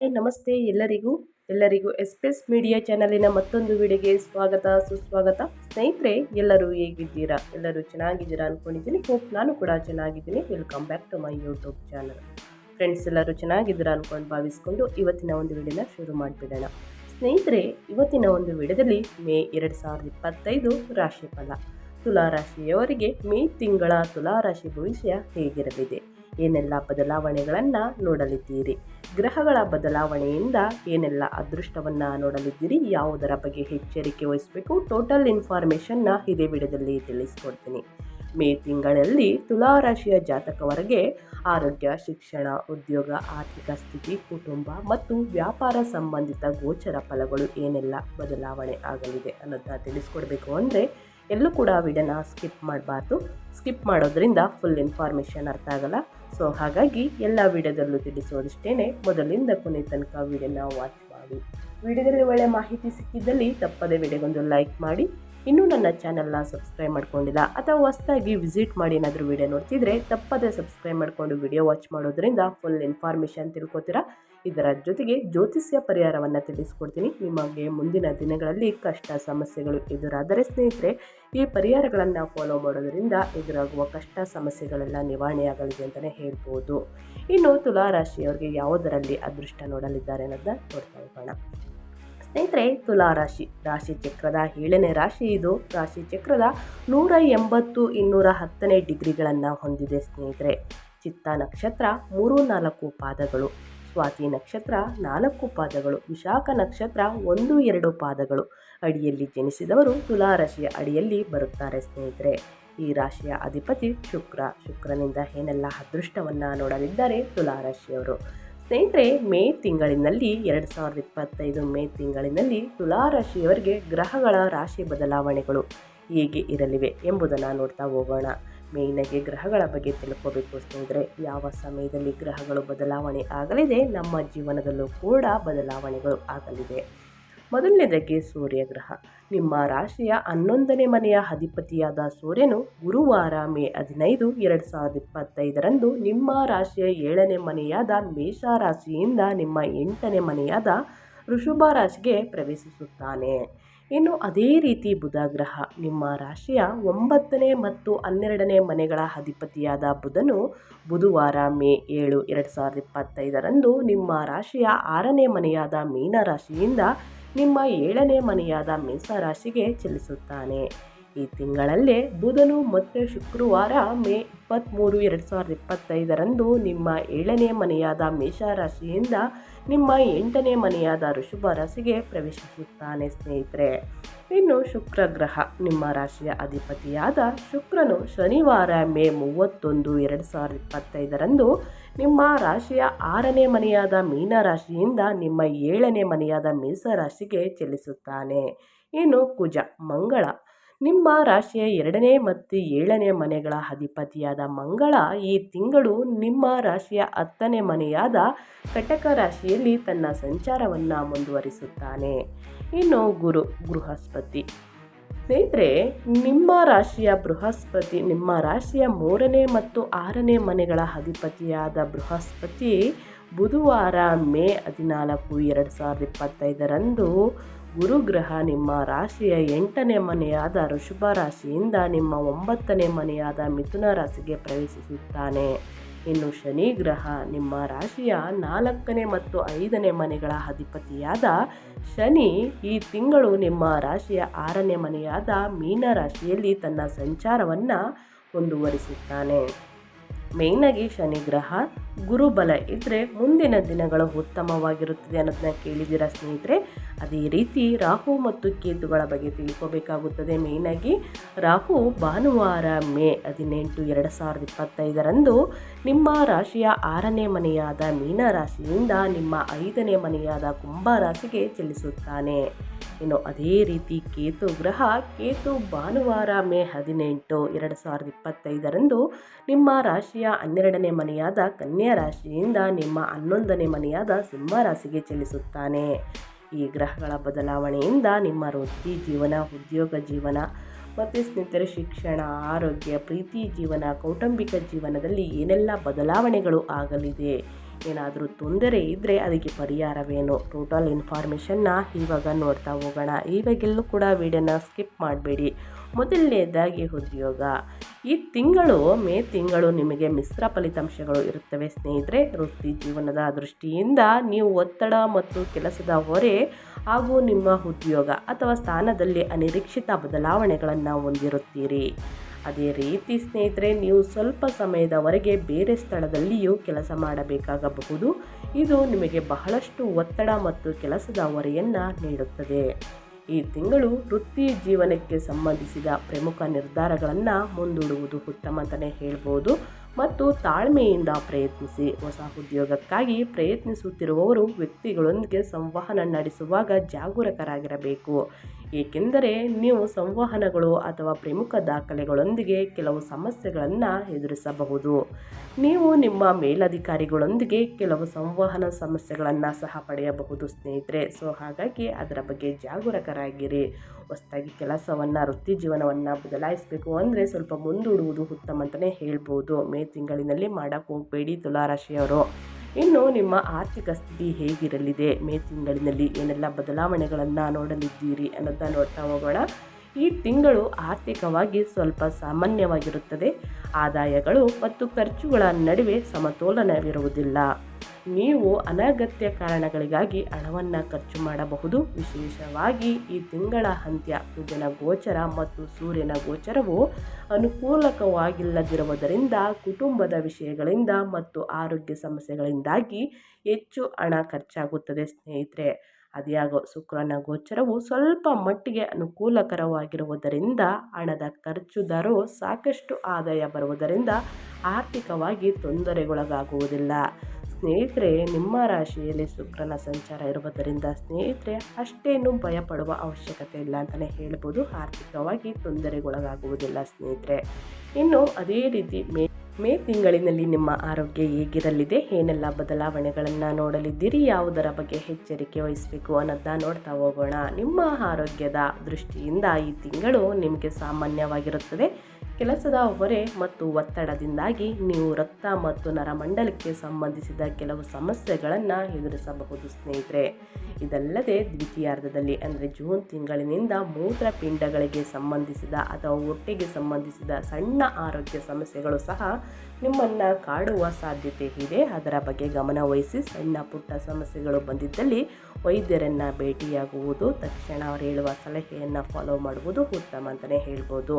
ನಮಸ್ತೆ ಎಲ್ಲರಿಗೂ ಎಲ್ಲರಿಗೂ ಎಸ್ಪೆಸ್ ಮೀಡಿಯಾ ಚಾನಲಿನ ಮತ್ತೊಂದು ವಿಡಿಯೋಗೆ ಸ್ವಾಗತ, ಸುಸ್ವಾಗತ. ಸ್ನೇಹಿತರೆ, ಎಲ್ಲರೂ ಹೇಗಿದ್ದೀರಾ? ಎಲ್ಲರೂ ಚೆನ್ನಾಗಿದ್ದೀರಾ ಅಂದ್ಕೊಂಡಿದ್ದೀನಿ ಹೋಪ್ ನಾನು ಕೂಡ ಚೆನ್ನಾಗಿದ್ದೀನಿ. Welcome back to my YouTube channel friends ಎಲ್ಲರೂ ಚೆನ್ನಾಗಿದ್ದೀರಾ ಅಂದ್ಕೊಂಡು ಭಾವಿಸ್ಕೊಂಡು ಇವತ್ತಿನ ಒಂದು ವಿಡಿಯೋನ ಶುರು ಮಾಡಿಬಿಡೋಣ. ಸ್ನೇಹಿತರೆ, ಇವತ್ತಿನ ಒಂದು ವಿಡಿಯೋದಲ್ಲಿ ಮೇ ಎರಡು ಸಾವಿರದ ಇಪ್ಪತ್ತೈದು ರಾಶಿಫಲ. ತುಲಾರಾಶಿಯವರಿಗೆ ಮೇ ತಿಂಗಳ ತುಲಾರಾಶಿ ಭವಿಷ್ಯ ಹೇಗಿರಲಿದೆ? ಏನೆಲ್ಲ ಬದಲಾವಣೆಗಳನ್ನು ನೋಡಲಿದ್ದೀರಿ? ಗ್ರಹಗಳ ಬದಲಾವಣೆಯಿಂದ ಏನೆಲ್ಲ ಅದೃಷ್ಟವನ್ನು ನೋಡಲಿದ್ದೀರಿ? ಯಾವುದರ ಬಗ್ಗೆ ಎಚ್ಚರಿಕೆ ವಹಿಸಬೇಕು? ಟೋಟಲ್ ಇನ್ಫಾರ್ಮೇಷನ್ನ ಇದೇ ವಿಡಿಯೋದಲ್ಲಿ ತಿಳಿಸ್ಕೊಡ್ತೀನಿ. ಮೇ ತಿಂಗಳಲ್ಲಿ ತುಲಾರಾಶಿಯ ಜಾತಕವರೆಗೆ ಆರೋಗ್ಯ, ಶಿಕ್ಷಣ, ಉದ್ಯೋಗ, ಆರ್ಥಿಕ ಸ್ಥಿತಿ, ಕುಟುಂಬ ಮತ್ತು ವ್ಯಾಪಾರ ಸಂಬಂಧಿತ ಗೋಚರ ಫಲಗಳು ಏನೆಲ್ಲ ಬದಲಾವಣೆ ಆಗಲಿದೆ ಅನ್ನೋದನ್ನ ತಿಳಿಸ್ಕೊಡ್ಬೇಕು ಅಂದರೆ ಎಲ್ಲೂ ಕೂಡ ವಿಡಿಯೋನ ಸ್ಕಿಪ್ ಮಾಡಬಾರ್ದು. ಸ್ಕಿಪ್ ಮಾಡೋದ್ರಿಂದ ಫುಲ್ ಇನ್ಫಾರ್ಮೇಷನ್ ಅರ್ಥ ಆಗಲ್ಲ. ಸೊ ಹಾಗಾಗಿ ಎಲ್ಲ ವಿಡಿಯೋದಲ್ಲೂ ತಿಳಿಸೋದಿಷ್ಟೇ ಮೊದಲಿಂದ ಕೊನೆ ತನಕ ವಿಡಿಯೋನ ವಾಚ್ ಮಾಡಿ. ವಿಡಿಯೋದಲ್ಲಿ ಒಳ್ಳೆಯ ಮಾಹಿತಿ ಸಿಕ್ಕಿದ್ದಲ್ಲಿ ತಪ್ಪದೇ ವಿಡಿಯೋಗೊಂದು ಲೈಕ್ ಮಾಡಿ. ಇನ್ನೂ ನನ್ನ ಚಾನಲ್ನ ಸಬ್ಸ್ಕ್ರೈಬ್ ಮಾಡ್ಕೊಂಡಿಲ್ಲ ಅಥವಾ ಹೊಸದಾಗಿ ವಿಸಿಟ್ ಮಾಡಿ ಏನಾದರೂ ವಿಡಿಯೋ ನೋಡ್ತಿದ್ರೆ ತಪ್ಪದೇ ಸಬ್ಸ್ಕ್ರೈಬ್ ಮಾಡಿಕೊಂಡು ವಿಡಿಯೋ ವಾಚ್ ಮಾಡೋದ್ರಿಂದ ಫುಲ್ ಇನ್ಫಾರ್ಮೇಷನ್ ತಿಳ್ಕೊತೀರಾ? ಇದರ ಜೊತೆಗೆ ಜ್ಯೋತಿಷ್ಯ ಪರಿಹಾರವನ್ನು ತಿಳಿಸ್ಕೊಡ್ತೀನಿ. ನಿಮಗೆ ಮುಂದಿನ ದಿನಗಳಲ್ಲಿ ಕಷ್ಟ ಸಮಸ್ಯೆಗಳು ಎದುರಾದರೆ ಸ್ನೇಹಿತರೆ, ಈ ಪರಿಹಾರಗಳನ್ನು ಫಾಲೋ ಮಾಡೋದರಿಂದ ಎದುರಾಗುವ ಕಷ್ಟ ಸಮಸ್ಯೆಗಳೆಲ್ಲ ನಿವಾರಣೆಯಾಗಲಿದೆ ಅಂತಲೇ ಹೇಳ್ಬೋದು. ಇನ್ನು ತುಲಾರಾಶಿಯವರಿಗೆ ಯಾವುದರಲ್ಲಿ ಅದೃಷ್ಟ ನೋಡಲಿದ್ದಾರೆ ಅನ್ನೋದನ್ನ ನೋಡ್ತಾ ಹೋಗೋಣ. ಸ್ನೇಹಿತರೆ, ತುಲಾರಾಶಿ, ರಾಶಿ ಚಕ್ರದ ಏಳನೇ ರಾಶಿ ಇದು. ರಾಶಿ ಚಕ್ರದ ನೂರ ಎಂಬತ್ತು ಇನ್ನೂರ ಹತ್ತನೇ ಡಿಗ್ರಿಗಳನ್ನು ಹೊಂದಿದೆ ಸ್ನೇಹಿತರೆ. ಚಿತ್ತ ನಕ್ಷತ್ರ ಮೂರು ನಾಲ್ಕು ಪಾದಗಳು. ಸ್ವಾತಿ ನಕ್ಷತ್ರ ನಾಲ್ಕು ಪಾದಗಳು, ವಿಶಾಖ ನಕ್ಷತ್ರ ಒಂದು, ಎರಡು ಪಾದಗಳು. ಅಡಿಯಲ್ಲಿ ಜನಿಸಿದವರು ತುಲಾರಾಶಿಯ ಅಡಿಯಲ್ಲಿ ಬರುತ್ತಾರೆ ಸ್ನೇಹಿತರೆ. ಈ ರಾಶಿಯ ಅಧಿಪತಿ ಶುಕ್ರ. ಶುಕ್ರನಿಂದ ಏನೆಲ್ಲ ಅದೃಷ್ಟವನ್ನು ನೋಡಲಿದ್ದಾರೆ ತುಲಾರಾಶಿಯವರು ಸ್ನೇಹಿತರೆ, ಮೇ ತಿಂಗಳಿನಲ್ಲಿ, ಎರಡು ಸಾವಿರದ ಇಪ್ಪತ್ತೈದು ಮೇ ತಿಂಗಳಿನಲ್ಲಿ ತುಲಾರಾಶಿಯವರಿಗೆ ಗ್ರಹಗಳ ರಾಶಿ ಬದಲಾವಣೆಗಳು ಹೇಗೆ ಇರಲಿವೆ ಎಂಬುದನ್ನು ನೋಡ್ತಾ ಹೋಗೋಣ. ಮೇಯ್ನಾಗಿ ಗ್ರಹಗಳ ಬಗ್ಗೆ ತಿಳ್ಕೋಬೇಕು ಸ್ನೇಹಿತರೆ. ಯಾವ ಸಮಯದಲ್ಲಿ ಗ್ರಹಗಳು ಬದಲಾವಣೆ ಆಗಲಿದೆ, ನಮ್ಮ ಜೀವನದಲ್ಲೂ ಕೂಡ ಬದಲಾವಣೆಗಳು ಆಗಲಿದೆ. ಮೊದಲನೇದಾಗಿ ಸೂರ್ಯಗ್ರಹ ನಿಮ್ಮ ರಾಶಿಯ ಹನ್ನೊಂದನೇ ಮನೆಯ ಅಧಿಪತಿಯಾದ ಸೂರ್ಯನು ಗುರುವಾರ ಮೇ ಹದಿನೈದು, ಎರಡು ಸಾವಿರದ ಇಪ್ಪತ್ತೈದರಂದು ನಿಮ್ಮ ರಾಶಿಯ ಏಳನೇ ಮನೆಯಾದ ಮೇಷ ರಾಶಿಯಿಂದ ನಿಮ್ಮ ಎಂಟನೇ ಮನೆಯಾದ ಋಷಭ ರಾಶಿಗೆ ಪ್ರವೇಶಿಸುತ್ತಾನೆ. ಇನ್ನು ಅದೇ ರೀತಿ ಬುಧ ಗ್ರಹ ನಿಮ್ಮ ರಾಶಿಯ ಒಂಬತ್ತನೇ ಮತ್ತು ಹನ್ನೆರಡನೇ ಮನೆಗಳ ಅಧಿಪತಿಯಾದ ಬುಧನು ಬುಧವಾರ ಮೇ ಏಳು, ಎರಡು ಸಾವಿರದ ಇಪ್ಪತ್ತೈದರಂದು ನಿಮ್ಮ ರಾಶಿಯ ಆರನೇ ಮನೆಯಾದ ಮೀನ ರಾಶಿಯಿಂದ ನಿಮ್ಮ ಏಳನೇ ಮನೆಯಾದ ಮೇಷರಾಶಿಗೆ ಚಲಿಸುತ್ತಾನೆ. ಈ ತಿಂಗಳಲ್ಲೇ ಬುಧನು ಮತ್ತು ಶುಕ್ರವಾರ ಮೇ ಇಪ್ಪತ್ತ್ಮೂರು ಎರಡು ಸಾವಿರದ ಇಪ್ಪತ್ತೈದರಂದು ನಿಮ್ಮ ಏಳನೇ ಮನೆಯಾದ ಮೇಷರಾಶಿಯಿಂದ ನಿಮ್ಮ ಎಂಟನೇ ಮನೆಯಾದ ಋಷಭ ರಾಶಿಗೆ ಪ್ರವೇಶಿಸುತ್ತಾನೆ ಸ್ನೇಹಿತರೆ. ಇನ್ನು ಶುಕ್ರ ಗ್ರಹ, ನಿಮ್ಮ ರಾಶಿಯ ಅಧಿಪತಿಯಾದ ಶುಕ್ರನು ಶನಿವಾರ ಮೇ ಮೂವತ್ತೊಂದು ಎರಡು ಸಾವಿರದ ಇಪ್ಪತ್ತೈದರಂದು ನಿಮ್ಮ ರಾಶಿಯ ಆರನೇ ಮನೆಯಾದ ಮೀನ ರಾಶಿಯಿಂದ ನಿಮ್ಮ ಏಳನೇ ಮನೆಯಾದ ಮೀಸರಾಶಿಗೆ ಚಲಿಸುತ್ತಾನೆ. ಇನ್ನು ಕುಜ, ಮಂಗಳ ನಿಮ್ಮ ರಾಶಿಯ ಎರಡನೇ ಮತ್ತು ಏಳನೇ ಮನೆಗಳ ಅಧಿಪತಿಯಾದ ಮಂಗಳ ಈ ತಿಂಗಳು ನಿಮ್ಮ ರಾಶಿಯ ಹತ್ತನೇ ಮನೆಯಾದ ಕಟಕ ರಾಶಿಯಲ್ಲಿ ತನ್ನ ಸಂಚಾರವನ್ನು ಮುಂದುವರಿಸುತ್ತಾನೆ. ಇನ್ನು ಗುರು, ಬೃಹಸ್ಪತಿ. ಸ್ನೇಹಿತರೆ, ನಿಮ್ಮ ರಾಶಿಯ ಬೃಹಸ್ಪತಿ, ನಿಮ್ಮ ರಾಶಿಯ ಮೂರನೇ ಮತ್ತು ಆರನೇ ಮನೆಗಳ ಅಧಿಪತಿಯಾದ ಬೃಹಸ್ಪತಿ ಬುಧವಾರ ಮೇ ಹದಿನಾಲ್ಕು, ಎರಡು ಸಾವಿರದ ಇಪ್ಪತ್ತೈದರಂದು ಗುರುಗ್ರಹ ನಿಮ್ಮ ರಾಶಿಯ ಎಂಟನೇ ಮನೆಯಾದ ಋಷಭ ರಾಶಿಯಿಂದ ನಿಮ್ಮ ಒಂಬತ್ತನೇ ಮನೆಯಾದ ಮಿಥುನ ರಾಶಿಗೆ ಪ್ರವೇಶಿಸುತ್ತಾನೆ. ಇನ್ನು ಶನಿ ಗ್ರಹ ನಿಮ್ಮ ರಾಶಿಯ ನಾಲ್ಕನೇ ಮತ್ತು ಐದನೇ ಮನೆಗಳ ಅಧಿಪತಿಯಾದ ಶನಿ ಈ ತಿಂಗಳು ನಿಮ್ಮ ರಾಶಿಯ ಆರನೇ ಮನೆಯಾದ ಮೀನ ರಾಶಿಯಲ್ಲಿ ತನ್ನ ಸಂಚಾರವನ್ನು ಮುಂದುವರಿಸುತ್ತಾನೆ. ಮೇಯ್ನಾಗಿ ಶನಿ ಗ್ರಹ ಗುರುಬಲ ಇದ್ದರೆ ಮುಂದಿನ ದಿನಗಳು ಉತ್ತಮವಾಗಿರುತ್ತದೆ ಅನ್ನೋದನ್ನ ಕೇಳಿದ್ದೀರಾ ಸ್ನೇಹಿತರೆ? ಅದೇ ರೀತಿ ರಾಹು ಮತ್ತು ಕೇತುಗಳ ಬಗ್ಗೆ ತಿಳ್ಕೋಬೇಕಾಗುತ್ತದೆ. ಮೇಯ್ನಾಗಿ ರಾಹು ಭಾನುವಾರ ಮೇ ಹದಿನೆಂಟು ಎರಡು ಸಾವಿರದ ಇಪ್ಪತ್ತೈದರಂದು ನಿಮ್ಮ ರಾಶಿಯ ಆರನೇ ಮನೆಯಾದ ಮೀನ ರಾಶಿಯಿಂದ ನಿಮ್ಮ ಐದನೇ ಮನೆಯಾದ ಕುಂಭ ರಾಶಿಗೆ ಚಲಿಸುತ್ತಾನೆ. ಇನ್ನು ಅದೇ ರೀತಿ ಕೇತು ಗ್ರಹ ಕೇತು ಭಾನುವಾರ ಮೇ ಹದಿನೆಂಟು ಎರಡು ಸಾವಿರದ ಇಪ್ಪತ್ತೈದರಂದು ನಿಮ್ಮ ರಾಶಿಯ ಹನ್ನೆರಡನೇ ಮನೆಯಾದ ಕನ್ಯಾ ರಾಶಿಯಿಂದ ನಿಮ್ಮ ಹನ್ನೊಂದನೇ ಮನೆಯಾದ ಸಿಂಹ ರಾಶಿಗೆ ಚಲಿಸುತ್ತಾನೆ. ಈ ಗ್ರಹಗಳ ಬದಲಾವಣೆಯಿಂದ ನಿಮ್ಮ ವೃತ್ತಿ ಜೀವನ, ಉದ್ಯೋಗ ಜೀವನ ಮತ್ತು ಸ್ನೇಹಿತರ, ಶಿಕ್ಷಣ, ಆರೋಗ್ಯ, ಪ್ರೀತಿ ಜೀವನ, ಕೌಟುಂಬಿಕ ಜೀವನದಲ್ಲಿ ಏನೆಲ್ಲ ಬದಲಾವಣೆಗಳು ಆಗಲಿದೆ? ಏನಾದರೂ ತೊಂದರೆ ಇದ್ದರೆ ಅದಕ್ಕೆ ಪರಿಹಾರವೇನು? ಟೋಟಲ್ ಇನ್ಫಾರ್ಮೇಷನ್ನ ಇವಾಗ ನೋಡ್ತಾ ಹೋಗೋಣ. ಇವಾಗೆಲ್ಲೂ ಕೂಡ ವಿಡಿಯೋನ ಸ್ಕಿಪ್ ಮಾಡಬೇಡಿ. ಮೊದಲನೇದಾಗಿ ಉದ್ಯೋಗ. ಈ ತಿಂಗಳು, ಮೇ ತಿಂಗಳು ನಿಮಗೆ ಮಿಶ್ರ ಫಲಿತಾಂಶಗಳು ಇರುತ್ತವೆ ಸ್ನೇಹಿತರೆ. ವೃತ್ತಿ ಜೀವನದ ದೃಷ್ಟಿಯಿಂದ ನೀವು ಒತ್ತಡ ಮತ್ತು ಕೆಲಸದ ಹೊರೆ ಹಾಗೂ ನಿಮ್ಮ ಉದ್ಯೋಗ ಅಥವಾ ಸ್ಥಾನದಲ್ಲಿ ಅನಿರೀಕ್ಷಿತ ಬದಲಾವಣೆಗಳನ್ನು ಹೊಂದಿರುತ್ತೀರಿ. ಅದೇ ರೀತಿ ಸ್ನೇಹಿತರೆ, ನೀವು ಸ್ವಲ್ಪ ಸಮಯದವರೆಗೆ ಬೇರೆ ಸ್ಥಳದಲ್ಲಿಯೂ ಕೆಲಸ ಮಾಡಬೇಕಾಗಬಹುದು. ಇದು ನಿಮಗೆ ಬಹಳಷ್ಟು ಒತ್ತಡ ಮತ್ತು ಕೆಲಸದ ಹೊರೆಯನ್ನು ನೀಡುತ್ತದೆ. ಈ ತಿಂಗಳು ವೃತ್ತಿ ಜೀವನಕ್ಕೆ ಸಂಬಂಧಿಸಿದ ಪ್ರಮುಖ ನಿರ್ಧಾರಗಳನ್ನು ಮುಂದೂಡುವುದು ಉತ್ತಮ ಅಂತಲೇ ಹೇಳ್ಬೋದು. ಮತ್ತು ತಾಳ್ಮೆಯಿಂದ ಪ್ರಯತ್ನಿಸಿ, ಹೊಸ ಉದ್ಯೋಗಕ್ಕಾಗಿ ಪ್ರಯತ್ನಿಸುತ್ತಿರುವವರು ವ್ಯಕ್ತಿಗಳೊಂದಿಗೆ ಸಂವಹನ ನಡೆಸುವಾಗ ಜಾಗರೂಕರಾಗಿರಬೇಕು. ಏಕೆಂದರೆ ನೀವು ಸಂವಹನಗಳು ಅಥವಾ ಪ್ರಮುಖ ದಾಖಲೆಗಳೊಂದಿಗೆ ಕೆಲವು ಸಮಸ್ಯೆಗಳನ್ನು ಎದುರಿಸಬಹುದು. ನೀವು ನಿಮ್ಮ ಮೇಲಧಿಕಾರಿಗಳೊಂದಿಗೆ ಕೆಲವು ಸಂವಹನ ಸಮಸ್ಯೆಗಳನ್ನು ಸಹ ಪಡೆಯಬಹುದು ಸ್ನೇಹಿತರೆ. ಸೊ ಹಾಗಾಗಿ ಅದರ ಬಗ್ಗೆ ಜಾಗರೂಕರಾಗಿರಿ. ಹೊಸದಾಗಿ ಕೆಲಸವನ್ನು, ವೃತ್ತಿ ಜೀವನವನ್ನು ಬದಲಾಯಿಸಬೇಕು ಅಂದರೆ ಸ್ವಲ್ಪ ಮುಂದೂಡುವುದು ಉತ್ತಮ ಅಂತಲೇ ಹೇಳ್ಬೋದು. ಮೇ ತಿಂಗಳಿನಲ್ಲಿ ಮಾಡೋಕ್ಕೆ ಹೋಗಬೇಡಿ ತುಲಾರಾಶಿಯವರು. ಇನ್ನು ನಿಮ್ಮ ಆರ್ಥಿಕ ಸ್ಥಿತಿ ಹೇಗಿರಲಿದೆ? ಮೇ ತಿಂಗಳಿನಲ್ಲಿ ಏನೆಲ್ಲ ಬದಲಾವಣೆಗಳನ್ನು ನೋಡಲಿದ್ದೀರಿ ಅನ್ನೋದನ್ನ ನೋಡ್ತಾ ಹೋಗೋಣ. ಈ ತಿಂಗಳು ಆರ್ಥಿಕವಾಗಿ ಸ್ವಲ್ಪ ಸಾಮಾನ್ಯವಾಗಿರುತ್ತದೆ. ಆದಾಯಗಳು ಮತ್ತು ಖರ್ಚುಗಳ ನಡುವೆ ಸಮತೋಲನವಿರುವುದಿಲ್ಲ. ನೀವು ಅನಗತ್ಯ ಕಾರಣಗಳಿಗಾಗಿ ಹಣವನ್ನು ಖರ್ಚು ಮಾಡಬಹುದು. ವಿಶೇಷವಾಗಿ ಈ ತಿಂಗಳ ಅಂತ್ಯ ಬುಧನ ಗೋಚರ ಮತ್ತು ಸೂರ್ಯನ ಗೋಚರವು ಅನುಕೂಲಕವಾಗಿಲ್ಲದಿರುವುದರಿಂದ ಕುಟುಂಬದ ವಿಷಯಗಳಿಂದ ಮತ್ತು ಆರೋಗ್ಯ ಸಮಸ್ಯೆಗಳಿಂದಾಗಿ ಹೆಚ್ಚು ಹಣ ಖರ್ಚಾಗುತ್ತದೆ ಸ್ನೇಹಿತರೆ. ಅದ್ಯಾಗೋ ಶುಕ್ರನ ಗೋಚರವು ಸ್ವಲ್ಪ ಮಟ್ಟಿಗೆ ಅನುಕೂಲಕರವಾಗಿರುವುದರಿಂದ ಹಣದ ಖರ್ಚು ದರವು ಸಾಕಷ್ಟು ಆದಾಯ ಬರುವುದರಿಂದ ಆರ್ಥಿಕವಾಗಿ ತೊಂದರೆಗೊಳಗಾಗುವುದಿಲ್ಲ. ಸ್ನೇಹಿತರೆ, ನಿಮ್ಮ ರಾಶಿಯಲ್ಲಿ ಶುಕ್ರನ ಸಂಚಾರ ಇರುವುದರಿಂದ ಸ್ನೇಹಿತರೆ, ಅಷ್ಟೇನು ಭಯಪಡುವ ಅವಶ್ಯಕತೆ ಇಲ್ಲ ಅಂತಲೇ ಹೇಳ್ಬೋದು. ಆರ್ಥಿಕವಾಗಿ ತೊಂದರೆಗೊಳಗಾಗುವುದಿಲ್ಲ ಸ್ನೇಹಿತರೆ. ಇನ್ನು ಅದೇ ರೀತಿ ಮೇ ಮೇ ತಿಂಗಳಿನಲ್ಲಿ ನಿಮ್ಮ ಆರೋಗ್ಯ ಹೇಗಿರಲಿದೆ? ಏನೆಲ್ಲ ಬದಲಾವಣೆಗಳನ್ನು ನೋಡಲಿದ್ದೀರಿ? ಯಾವುದರ ಬಗ್ಗೆ ಎಚ್ಚರಿಕೆ ವಹಿಸಬೇಕು ಅನ್ನೋದನ್ನ ನೋಡ್ತಾ ಹೋಗೋಣ. ನಿಮ್ಮ ಆರೋಗ್ಯದ ದೃಷ್ಟಿಯಿಂದ ಈ ತಿಂಗಳು ನಿಮಗೆ ಸಾಮಾನ್ಯವಾಗಿರುತ್ತದೆ. ಕೆಲಸದ ಹೊರೆ ಮತ್ತು ಒತ್ತಡದಿಂದಾಗಿ ನೀವು ರಕ್ತ ಮತ್ತು ನರಮಂಡಲಕ್ಕೆ ಸಂಬಂಧಿಸಿದ ಕೆಲವು ಸಮಸ್ಯೆಗಳನ್ನು ಎದುರಿಸಬಹುದು ಸ್ನೇಹಿತರೆ. ಇದಲ್ಲದೆ ದ್ವಿತೀಯಾರ್ಧದಲ್ಲಿ ಅಂದರೆ ಜೂನ್ ತಿಂಗಳಿನಿಂದ ಮೂತ್ರಪಿಂಡಗಳಿಗೆ ಸಂಬಂಧಿಸಿದ ಅಥವಾ ಹೊಟ್ಟೆಗೆ ಸಂಬಂಧಿಸಿದ ಸಣ್ಣ ಆರೋಗ್ಯ ಸಮಸ್ಯೆಗಳು ಸಹ ನಿಮ್ಮನ್ನು ಕಾಡುವ ಸಾಧ್ಯತೆ ಇದೆ. ಅದರ ಬಗ್ಗೆ ಗಮನ ವಹಿಸಿ ಸಣ್ಣ ಪುಟ್ಟ ಸಮಸ್ಯೆಗಳು ಬಂದಿದ್ದಲ್ಲಿ ವೈದ್ಯರನ್ನು ಭೇಟಿಯಾಗುವುದು, ತಕ್ಷಣ ಅವರು ಹೇಳುವ ಸಲಹೆಯನ್ನು ಫಾಲೋ ಮಾಡುವುದು ಉತ್ತಮ ಅಂತಲೇ ಹೇಳ್ಬೋದು.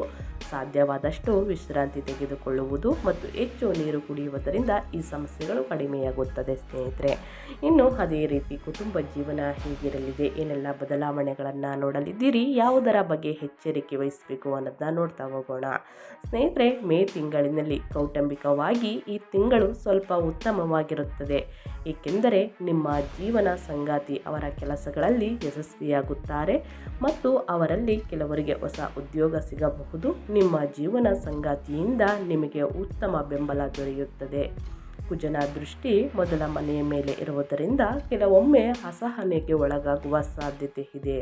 ಸಾಧ್ಯವಾದಷ್ಟು ವಿಶ್ರಾಂತಿ ತೆಗೆದುಕೊಳ್ಳುವುದು ಮತ್ತು ಹೆಚ್ಚು ನೀರು ಕುಡಿಯುವುದರಿಂದ ಈ ಸಮಸ್ಯೆಗಳು ಕಡಿಮೆಯಾಗುತ್ತದೆ ಸ್ನೇಹಿತರೆ. ಇನ್ನು ಅದೇ ರೀತಿ ಕುಟುಂಬ ಜೀವನ ಹೇಗಿರಲಿದೆ, ಏನೆಲ್ಲ ಬದಲಾವಣೆಗಳನ್ನು ನೋಡಲಿದ್ದೀರಿ, ಯಾವುದರ ಬಗ್ಗೆ ಎಚ್ಚರಿಕೆ ವಹಿಸಬೇಕು ಅನ್ನೋದನ್ನ ನೋಡ್ತಾ ಹೋಗೋಣ. ಸ್ನೇಹಿತರೆ, ಮೇ ತಿಂಗಳಿನಲ್ಲಿ ಕೌಟುಂಬಿಕವಾಗಿ ಈ ತಿಂಗಳು ಸ್ವಲ್ಪ ಉತ್ತಮವಾಗಿರುತ್ತದೆ. ಏಕೆಂದರೆ ನಿಮ್ಮ ಜೀವನ ಸಂಗಾತಿ ಅವರ ಕೆಲಸಗಳಲ್ಲಿ ಯಶಸ್ವಿಯಾಗುತ್ತಾರೆ ಮತ್ತು ಅವರಲ್ಲಿ ಕೆಲವರಿಗೆ ಹೊಸ ಉದ್ಯೋಗ ಸಿಗಬಹುದು. ನಿಮ್ಮ ಜೀವನ ಸಂಗಾತಿಯಿಂದ ನಿಮಗೆ ಉತ್ತಮ ಬೆಂಬಲ ದೊರೆಯುತ್ತದೆ. ಕುಜನ ದೃಷ್ಟಿ ಮೊದಲ ಮನೆಯ ಮೇಲೆ ಇರುವುದರಿಂದ ಕೆಲವೊಮ್ಮೆ ಅಸಹನೆಗೆ ಒಳಗಾಗುವ ಸಾಧ್ಯತೆ ಇದೆ.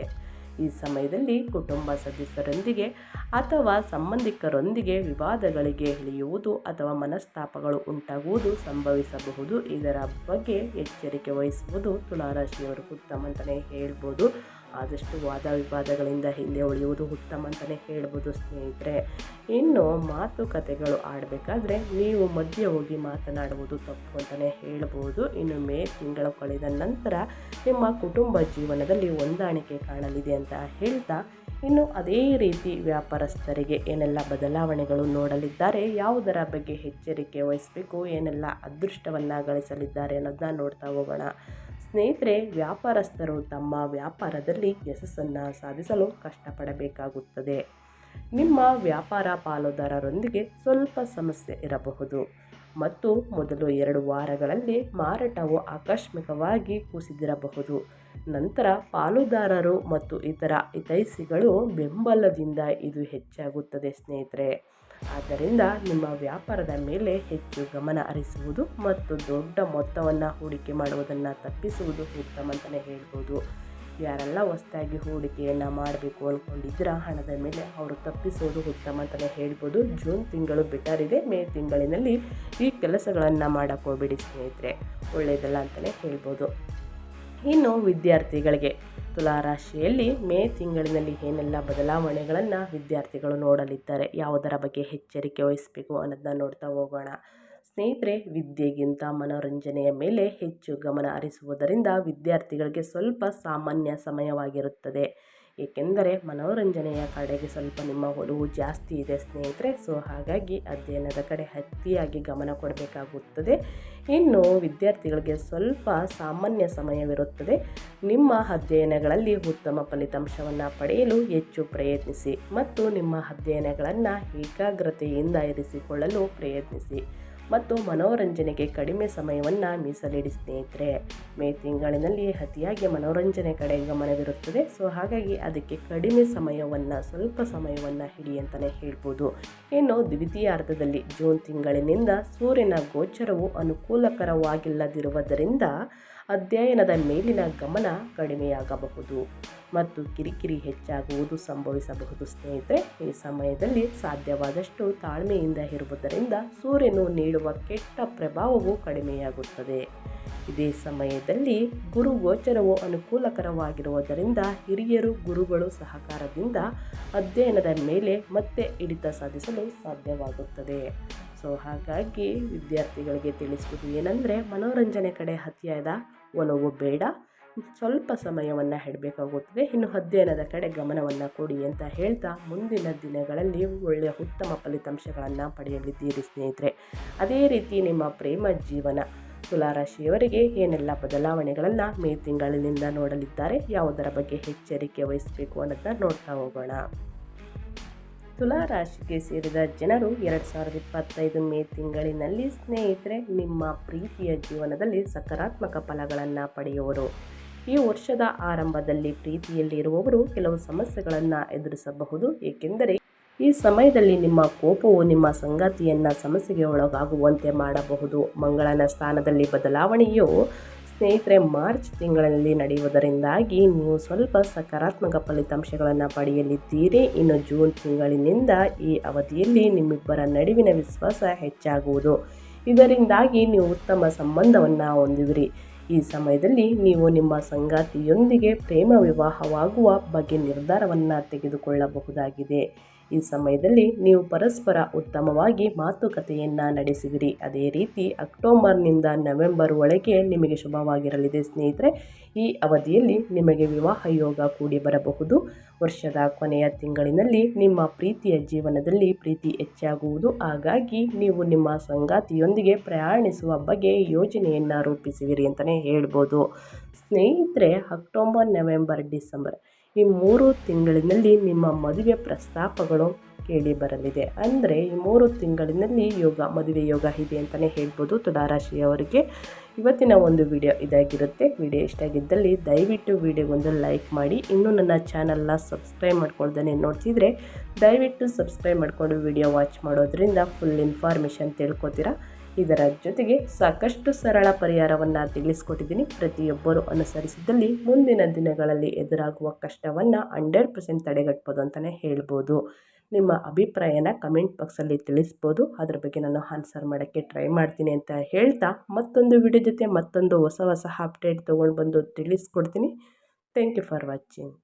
ಈ ಸಮಯದಲ್ಲಿ ಕುಟುಂಬ ಸದಸ್ಯರೊಂದಿಗೆ ಅಥವಾ ಸಂಬಂಧಿಕರೊಂದಿಗೆ ವಿವಾದಗಳಿಗೆ ಇಳಿಯುವುದು ಅಥವಾ ಮನಸ್ತಾಪಗಳು ಉಂಟಾಗುವುದು ಸಂಭವಿಸಬಹುದು. ಇದರ ಬಗ್ಗೆ ಎಚ್ಚರಿಕೆ ವಹಿಸುವುದು ತುಲಾರಾಶಿಯವರು ಉತ್ತಮ ಅಂತಲೇ ಹೇಳ್ಬೋದು. ಆದಷ್ಟು ವಾದ ವಿವಾದಗಳಿಂದ ಹಿಂದೆ ಉಳಿಯುವುದು ಉತ್ತಮ ಅಂತಲೇ ಹೇಳ್ಬೋದು ಸ್ನೇಹಿತರೆ. ಇನ್ನು ಮಾತುಕತೆಗಳು ಆಡಬೇಕಾದ್ರೆ ನೀವು ಮಧ್ಯೆ ಹೋಗಿ ಮಾತನಾಡುವುದು ತಪ್ಪು ಅಂತಲೇ ಹೇಳ್ಬೋದು. ಇನ್ನು ಮೇ ತಿಂಗಳು ಕಳೆದ ನಂತರ ನಿಮ್ಮ ಕುಟುಂಬ ಜೀವನದಲ್ಲಿ ಹೊಂದಾಣಿಕೆ ಕಾಣಲಿದೆ ಅಂತ ಹೇಳ್ತಾ, ಇನ್ನು ಅದೇ ರೀತಿ ವ್ಯಾಪಾರಸ್ಥರಿಗೆ ಏನೆಲ್ಲ ಬದಲಾವಣೆಗಳು ನೋಡಲಿದ್ದಾರೆ, ಯಾವುದರ ಬಗ್ಗೆ ಎಚ್ಚರಿಕೆ ವಹಿಸಬೇಕು, ಏನೆಲ್ಲ ಅದೃಷ್ಟವನ್ನು ಗಳಿಸಲಿದ್ದಾರೆ ಅನ್ನೋದನ್ನ ನೋಡ್ತಾ ಹೋಗೋಣ. ಸ್ನೇಹಿತರೆ, ವ್ಯಾಪಾರಸ್ಥರು ತಮ್ಮ ವ್ಯಾಪಾರದಲ್ಲಿ ಯಶಸ್ಸನ್ನು ಸಾಧಿಸಲು ಕಷ್ಟಪಡಬೇಕಾಗುತ್ತದೆ. ನಿಮ್ಮ ವ್ಯಾಪಾರ ಪಾಲುದಾರರೊಂದಿಗೆ ಸ್ವಲ್ಪ ಸಮಸ್ಯೆ ಇರಬಹುದು. ಮತ್ತು ಮೊದಲು ಎರಡು ವಾರಗಳಲ್ಲಿ ಮಾರಾಟವು ಆಕಸ್ಮಿಕವಾಗಿ ಕುಸಿದಿರಬಹುದು. ನಂತರ ಪಾಲುದಾರರು ಮತ್ತು ಇತರ ಹಿತೈಸಿಗಳು ಬೆಂಬಲದಿಂದ ಇದು ಹೆಚ್ಚಾಗುತ್ತದೆ ಸ್ನೇಹಿತರೆ. ಆದ್ದರಿಂದ ನಿಮ್ಮ ವ್ಯಾಪಾರದ ಮೇಲೆ ಹೆಚ್ಚು ಗಮನ ಹರಿಸುವುದು ಮತ್ತು ದೊಡ್ಡ ಮೊತ್ತವನ್ನು ಹೂಡಿಕೆ ಮಾಡುವುದನ್ನು ತಪ್ಪಿಸುವುದು ಉತ್ತಮ ಅಂತಲೇ ಹೇಳ್ಬೋದು. ಯಾರೆಲ್ಲ ಹೊಸದಾಗಿ ಹೂಡಿಕೆಯನ್ನು ಮಾಡಬೇಕು ಅಂದ್ಕೊಂಡಿದ್ದೀರಾ ಹಣದ ಮೇಲೆ ಅವರು ತಪ್ಪಿಸೋದು ಉತ್ತಮ ಅಂತಲೇ ಹೇಳ್ಬೋದು. ಜೂನ್ ತಿಂಗಳು ಬೆಟರ್ ಇದೆ ಮೇ ತಿಂಗಳಿನಲ್ಲಿ ಈ ಕೆಲಸಗಳನ್ನು ಮಾಡೋಕ್ಕೆ ಹೋಗ್ಬೇಡಿ ಸ್ನೇಹಿತರೆ. ಒಳ್ಳೆಯದಲ್ಲ ಅಂತಲೇ ಹೇಳ್ಬೋದು. ಇನ್ನು ವಿದ್ಯಾರ್ಥಿಗಳಿಗೆ ತುಲಾರಾಶಿಯಲ್ಲಿ ಮೇ ತಿಂಗಳಿನಲ್ಲಿ ಏನೆಲ್ಲ ಬದಲಾವಣೆಗಳನ್ನು ವಿದ್ಯಾರ್ಥಿಗಳು ನೋಡಲಿದ್ದಾರೆ? ಯಾವುದರ ಬಗ್ಗೆ ಎಚ್ಚರಿಕೆ ವಹಿಸಬೇಕು ಅನ್ನೋದನ್ನ ನೋಡ್ತಾ ಹೋಗೋಣ. ಸ್ನೇಹಿತರೆ, ವಿದ್ಯೆಗಿಂತ ಮನೋರಂಜನೆಯ ಮೇಲೆ ಹೆಚ್ಚು ಗಮನ ಹರಿಸುವುದರಿಂದ ವಿದ್ಯಾರ್ಥಿಗಳಿಗೆ ಸ್ವಲ್ಪ ಸಾಮಾನ್ಯ ಸಮಯವಾಗಿರುತ್ತದೆ. ಏಕೆಂದರೆ ಮನೋರಂಜನೆಯ ಕಡೆಗೆ ಸ್ವಲ್ಪ ನಿಮ್ಮ ಒಲವು ಜಾಸ್ತಿ ಇದೆ ಸ್ನೇಹಿತರೆ, ಸೊ ಹಾಗಾಗಿ ಅಧ್ಯಯನದ ಕಡೆ ಅತಿಯಾಗಿ ಗಮನ ಕೊಡಬೇಕಾಗುತ್ತದೆ. ಇನ್ನು ವಿದ್ಯಾರ್ಥಿಗಳಿಗೆ ಸ್ವಲ್ಪ ಸಾಮಾನ್ಯ ಸಮಯವಿರುತ್ತದೆ. ನಿಮ್ಮ ಅಧ್ಯಯನಗಳಲ್ಲಿ ಉತ್ತಮ ಫಲಿತಾಂಶವನ್ನು ಪಡೆಯಲು ಹೆಚ್ಚು ಪ್ರಯತ್ನಿಸಿ ಮತ್ತು ನಿಮ್ಮ ಅಧ್ಯಯನಗಳನ್ನು ಏಕಾಗ್ರತೆಯಿಂದ ಇರಿಸಿಕೊಳ್ಳಲು ಪ್ರಯತ್ನಿಸಿ. ಮತ್ತು ಮನೋರಂಜನೆಗೆ ಕಡಿಮೆ ಸಮಯವನ್ನು ಮೀಸಲಿಡಿ ಸ್ನೇಹಿತರೆ. ಮೇ ತಿಂಗಳಿನಲ್ಲಿ ಅತಿಯಾಗಿ ಮನೋರಂಜನೆ ಕಡೆ ಗಮನವಿರುತ್ತದೆ. ಸೊ, ಹಾಗಾಗಿ ಅದಕ್ಕೆ ಕಡಿಮೆ ಸಮಯವನ್ನು, ಸ್ವಲ್ಪ ಸಮಯವನ್ನು ಹಿಡಿ ಅಂತಲೇ ಹೇಳ್ಬೋದು. ಇನ್ನು ದ್ವಿತೀಯಾರ್ಧದಲ್ಲಿ ಜೂನ್ ತಿಂಗಳಿನಿಂದ ಸೂರ್ಯನ ಗೋಚರವು ಅನುಕೂಲಕರವಾಗಿಲ್ಲದಿರುವುದರಿಂದ ಅಧ್ಯಯನದ ಮೇಲಿನ ಗಮನ ಕಡಿಮೆಯಾಗಬಹುದು ಮತ್ತು ಕಿರಿಕಿರಿ ಹೆಚ್ಚಾಗುವುದು ಸಂಭವಿಸಬಹುದು. ಸ್ನೇಹಿತರೆ, ಈ ಸಮಯದಲ್ಲಿ ಸಾಧ್ಯವಾದಷ್ಟು ತಾಳ್ಮೆಯಿಂದ ಇರುವುದರಿಂದ ಸೂರ್ಯನು ನೀಡುವ ಕೆಟ್ಟ ಪ್ರಭಾವವು ಕಡಿಮೆಯಾಗುತ್ತದೆ. ಇದೇ ಸಮಯದಲ್ಲಿ ಗುರು ಗೋಚರವು ಅನುಕೂಲಕರವಾಗಿರುವುದರಿಂದ ಹಿರಿಯರು ಗುರುಗಳು ಸಹಕಾರದಿಂದ ಅಧ್ಯಯನದ ಮೇಲೆ ಮತ್ತೆ ಹಿಡಿತ ಸಾಧಿಸಲು ಸಾಧ್ಯವಾಗುತ್ತದೆ. ಸೊ, ಹಾಗಾಗಿ ವಿದ್ಯಾರ್ಥಿಗಳಿಗೆ ತಿಳಿಸುವುದು ಏನಂದರೆ, ಮನೋರಂಜನೆ ಕಡೆ ಅತಿಯಾದ ಒಲವು ಬೇಡ. ಸ್ವಲ್ಪ ಸಮಯವನ್ನು ಹಿಡಬೇಕಾಗುತ್ತದೆ ಇನ್ನು ಅಧ್ಯಯನದ ಕಡೆ ಗಮನವನ್ನು ಕೊಡಿ ಅಂತ ಹೇಳ್ತಾ ಮುಂದಿನ ದಿನಗಳಲ್ಲಿ ಒಳ್ಳೆಯ ಉತ್ತಮ ಫಲಿತಾಂಶಗಳನ್ನು ಪಡೆಯಲಿದ್ದೀರಿ ಸ್ನೇಹಿತರೆ. ಅದೇ ರೀತಿ ನಿಮ್ಮ ಪ್ರೇಮ ಜೀವನ ತುಲಾರಾಶಿಯವರಿಗೆ ಏನೆಲ್ಲ ಬದಲಾವಣೆಗಳನ್ನು ಮೇ ತಿಂಗಳಿನಿಂದ ನೋಡಲಿದ್ದಾರೆ, ಯಾವುದರ ಬಗ್ಗೆ ಎಚ್ಚರಿಕೆ ವಹಿಸಬೇಕು ಅನ್ನೋದನ್ನ ನೋಡ್ತಾ ಹೋಗೋಣ. ತುಲಾ ರಾಶಿಗೆ ಸೇರಿದ ಜನರು ಎರಡು ಸಾವಿರದ ಇಪ್ಪತ್ತೈದು ಮೇ ತಿಂಗಳಿನಲ್ಲಿ ಸ್ನೇಹಿತರೆ, ನಿಮ್ಮ ಪ್ರೀತಿಯ ಜೀವನದಲ್ಲಿ ಸಕಾರಾತ್ಮಕ ಫಲಗಳನ್ನು ಪಡೆಯುವರು. ಈ ವರ್ಷದ ಆರಂಭದಲ್ಲಿ ಪ್ರೀತಿಯಲ್ಲಿರುವವರು ಕೆಲವು ಸಮಸ್ಯೆಗಳನ್ನು ಎದುರಿಸಬಹುದು. ಏಕೆಂದರೆ, ಈ ಸಮಯದಲ್ಲಿ ನಿಮ್ಮ ಕೋಪವು ನಿಮ್ಮ ಸಂಗಾತಿಯನ್ನು ಸಮಸ್ಯೆಗೆ ಒಳಗಾಗುವಂತೆ ಮಾಡಬಹುದು. ಮಂಗಳನ ಸ್ಥಾನದಲ್ಲಿ ಬದಲಾವಣೆಯು ಸ್ನೇಹಿತರೆ, ಮಾರ್ಚ್ ತಿಂಗಳಲ್ಲಿ ನಡೆಯುವುದರಿಂದಾಗಿ ನೀವು ಸ್ವಲ್ಪ ಸಕಾರಾತ್ಮಕ ಫಲಿತಾಂಶಗಳನ್ನು ಪಡೆಯಲಿದ್ದೀರಿ. ಇನ್ನು ಜೂನ್ ತಿಂಗಳಿನಿಂದ ಈ ಅವಧಿಯಲ್ಲಿ ನಿಮ್ಮಿಬ್ಬರ ನಡುವಿನ ವಿಶ್ವಾಸ ಹೆಚ್ಚಾಗುವುದು. ಇದರಿಂದಾಗಿ ನೀವು ಉತ್ತಮ ಸಂಬಂಧವನ್ನು ಹೊಂದಿದಿರಿ ಈ ಸಮಯದಲ್ಲಿ ನೀವು ನಿಮ್ಮ ಸಂಗಾತಿಯೊಂದಿಗೆ ಪ್ರೇಮ ವಿವಾಹವಾಗುವ ಬಗ್ಗೆ ನಿರ್ಧಾರವನ್ನು ತೆಗೆದುಕೊಳ್ಳಬಹುದಾಗಿದೆ. ಈ ಸಮಯದಲ್ಲಿ ನೀವು ಪರಸ್ಪರ ಉತ್ತಮವಾಗಿ ಮಾತುಕತೆಯನ್ನು ನಡೆಸುವಿರಿ. ಅದೇ ರೀತಿ ಅಕ್ಟೋಬರ್ನಿಂದ ನವೆಂಬರ್ ಒಳಗೆ ನಿಮಗೆ ಶುಭವಾಗಿರಲಿದೆ ಸ್ನೇಹಿತರೆ. ಈ ಅವಧಿಯಲ್ಲಿ ನಿಮಗೆ ವಿವಾಹ ಯೋಗ ಕೂಡಿ ಬರಬಹುದು. ವರ್ಷದ ಕೊನೆಯ ತಿಂಗಳಿನಲ್ಲಿ ನಿಮ್ಮ ಪ್ರೀತಿಯ ಜೀವನದಲ್ಲಿ ಪ್ರೀತಿ ಹೆಚ್ಚಾಗುವುದು. ಹಾಗಾಗಿ ನೀವು ನಿಮ್ಮ ಸಂಗಾತಿಯೊಂದಿಗೆ ಪ್ರಯಾಣಿಸುವ ಬಗ್ಗೆ ಯೋಜನೆಯನ್ನು ರೂಪಿಸುವಿರಿ ಅಂತಲೇ ಹೇಳ್ಬೋದು. ಸ್ನೇಹಿತರೆ, ಅಕ್ಟೋಬರ್, ನವೆಂಬರ್, ಡಿಸೆಂಬರ್ ಈ ಮೂರು ತಿಂಗಳಿನಲ್ಲಿ ನಿಮ್ಮ ಮದುವೆ ಪ್ರಸ್ತಾಪಗಳು ಕೇಳಿ ಬರಲಿದೆ. ಅಂದರೆ ಈ ಮೂರು ತಿಂಗಳಿನಲ್ಲಿ ಯೋಗ, ಮದುವೆ ಯೋಗ ಇದೆ ಅಂತಲೇ ಹೇಳ್ಬೋದು ತುಲಾರಾಶಿಯವರಿಗೆ. ಇವತ್ತಿನ ಒಂದು ವಿಡಿಯೋ ಇದಾಗಿರುತ್ತೆ. ವಿಡಿಯೋ ಇಷ್ಟ ಆಗಿದ್ದಲ್ಲಿ ದಯವಿಟ್ಟು ವಿಡಿಯೋಗೊಂದು ಲೈಕ್ ಮಾಡಿ. ಇನ್ನೂ ನನ್ನ ಚಾನಲ್ನ ಸಬ್ಸ್ಕ್ರೈಬ್ ಮಾಡ್ಕೊಳ್ದೇ ನೋಡ್ತಿದ್ರೆ ದಯವಿಟ್ಟು ಸಬ್ಸ್ಕ್ರೈಬ್ ಮಾಡಿಕೊಂಡು ವಿಡಿಯೋ ವಾಚ್ ಮಾಡೋದ್ರಿಂದ ಫುಲ್ ಇನ್ಫಾರ್ಮೇಷನ್ ತಿಳ್ಕೊತೀರಾ? ಇದರ ಜೊತೆಗೆ ಸಾಕಷ್ಟು ಸರಳ ಪರಿಹಾರವನ್ನು ತಿಳಿಸ್ಕೊಟ್ಟಿದ್ದೀನಿ. ಪ್ರತಿಯೊಬ್ಬರು ಅನುಸರಿಸಿದಲ್ಲಿ ಮುಂದಿನ ದಿನಗಳಲ್ಲಿ ಎದುರಾಗುವ ಕಷ್ಟವನ್ನು ಹಂಡ್ರೆಡ್ ಪರ್ಸೆಂಟ್ ತಡೆಗಟ್ಬೋದು ಅಂತಲೇ ಹೇಳ್ಬೋದು. ನಿಮ್ಮ ಅಭಿಪ್ರಾಯನ ಕಮೆಂಟ್ ಬಾಕ್ಸಲ್ಲಿ ತಿಳಿಸ್ಬೋದು. ಅದ್ರ ಬಗ್ಗೆ ನಾನು ಆನ್ಸರ್ ಮಾಡೋಕ್ಕೆ ಟ್ರೈ ಮಾಡ್ತೀನಿ ಅಂತ ಹೇಳ್ತಾ ಮತ್ತೊಂದು ವಿಡಿಯೋ ಜೊತೆ ಮತ್ತೊಂದು ಹೊಸ ಹೊಸ ಅಪ್ಡೇಟ್ ತೊಗೊಂಡು ಬಂದು ತಿಳಿಸ್ಕೊಡ್ತೀನಿ. Thank you for watching